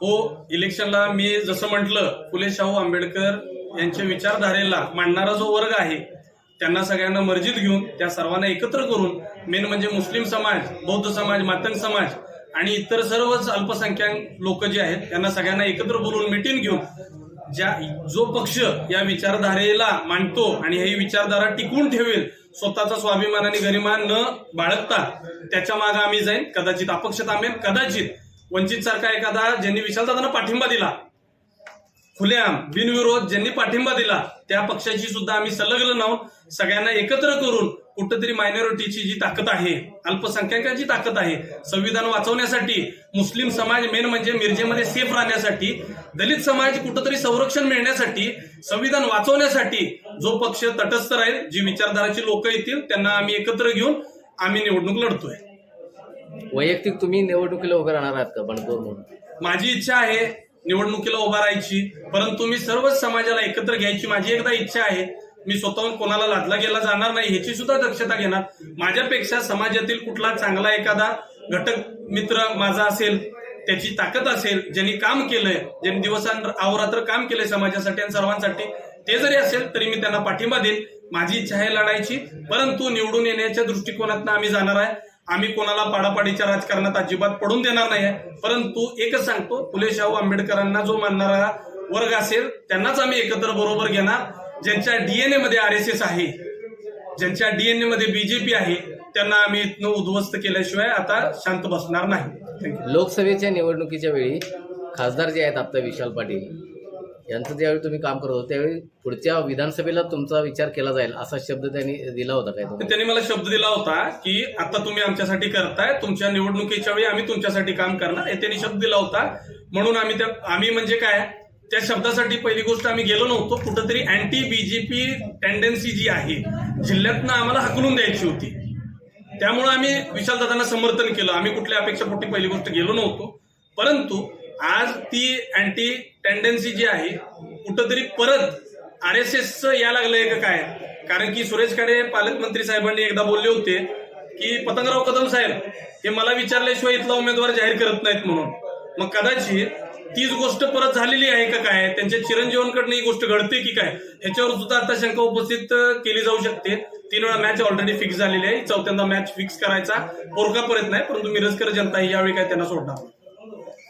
हो इलेक्शनला मी जसं म्हटलं फुले शाहू आंबेडकर यांच्या विचारधारेला मांडणारा जो वर्ग आहे त्यांना सगळ्यांना मर्जीत घेऊन त्या सर्वांना एकत्र करून मेन म्हणजे मुस्लिम समाज बौद्ध समाज मातंग समाज आणि इतर सर्वच अल्पसंख्याक लोक जे आहेत त्यांना सगळ्यांना एकत्र बोलून मिटिंग घेऊन ज्या जो पक्ष या विचारधारेला मांडतो आणि ही विचारधारा टिकवून ठेवेल स्वतःचा स्वाभिमान आणि गरिमा न बाळगता त्याच्यामागे आम्ही जाईन कदाचित अपक्ष थांबेन कदाचित वंचित सारखा एखादा ज्यांनी विशालदादांना पाठिंबा दिला खुलेआम बिनविरोध ज्यांनी पाठिंबा दिला त्या पक्षाची सुद्धा आम्ही संलग्न नाहून सगळ्यांना एकत्र करून कुठंतरी मायनॉरिटीची जी ताकद आहे अल्पसंख्याकांची ताकद आहे संविधान वाचवण्यासाठी मुस्लिम समाज मेन म्हणजे मिरजेमध्ये सेफ राहण्यासाठी दलित समाज कुठंतरी संरक्षण मिळण्यासाठी संविधान वाचवण्यासाठी जो पक्ष तटस्थ राहील जी विचारधाराची लोक येतील त्यांना आम्ही एकत्र घेऊन आम्ही निवडणूक लढतोय. वैयक्तिक तुम्ही निवडणुकीला उभे राहणार आहात का? बंडखोर म्हणून. माझी इच्छा आहे निवडणुकीला उभा राहायची परंतु मी सर्वच समाजाला एकत्र घ्यायची माझी एकदा इच्छा आहे. मी स्वतःहून कोणाला लादला गेला जाणार नाही ह्याची सुद्धा दक्षता घेणार. माझ्यापेक्षा समाजातील कुठला चांगला एखादा घटक मित्र माझा असेल त्याची ताकद असेल ज्यांनी काम केलंय ज्यांनी दिवसां अहोरात्र काम केलंय समाजासाठी आणि सर्वांसाठी ते जरी असेल तरी मी त्यांना पाठिंबा देईन. माझी इच्छा आहे लढायची परंतु निवडून येण्याच्या दृष्टिकोनातनं आम्ही जाणार आहे. आम्ही कोणाला पाडापाडीच्या राजकारणात अजिबात पडून देणार नाही आहे परंतु एकच सांगतो फुले शाहू आंबेडकरांना जो मानणारा वर्ग असेल त्यांनाच आम्ही एकत्र बरोबर घेणार. ज्यांच्या डीएनए मध्ये आर एस एस आहे ज्यांच्या डीएनए मध्ये बीजेपी आहे त्यांना आम्ही इथनं उद्ध्वस्त केल्याशिवाय आता शांत बसणार नाही. लोकसभेच्या निवडणुकीच्या वेळी खासदार जे आहेत आपले विशाल पाटील यांचं ज्यावेळी तुम्ही काम करत होता त्यावेळी पुढच्या विधानसभेला तुमचा विचार केला जाईल असा शब्द त्यांनी दिला होता काय तुम्हाला त्यांनी मला शब्द दिला होता की आता तुम्ही आमच्यासाठी करताय तुमच्या निवडणुकीच्या वेळी आम्ही तुमच्यासाठी काम करणार हे त्यांनी शब्द दिला होता. म्हणून आम्ही त्या आम्ही म्हणजे काय त्या शब्दासाठी पहिली गोष्ट आम्ही गेलो नव्हतो कुठंतरी अँटी बीजेपी टेंडन्सी जी आहे जिल्ह्यातनं आम्हाला हकलून द्यायची होती. त्यामुळे आम्ही विशालदादांना समर्थन केलं. आम्ही कुठल्या अपेक्षापोटी पहिली गोष्ट गेलो नव्हतो. परंतु आज ती अँटी टेंडन्सी जी आहे कुठंतरी परत आर एस एस या लागलंय का काय? कारण की सुरेश खाडे पालकमंत्री साहेबांनी एकदा बोलले होते की पतंगराव कदम साहेब हे मला विचारल्याशिवाय इथला उमेदवार जाहीर करत नाहीत म्हणून. मग कदाचित तीच गोष्ट परत झालेली आहे का काय? त्यांच्या चिरंजीवांकडनं ही गोष्ट घडते की काय? ह्याच्यावर सुद्धा आता शंका उपस्थित केली जाऊ शकते. तीन वेळा मॅच ऑलरेडी फिक्स झालेली आहे. चौथ्यांदा मॅच फिक्स करायचा पोरका परत नाही परंतु मिरजकर जनता ही यावेळी काय त्यांना सोडणार? नाही.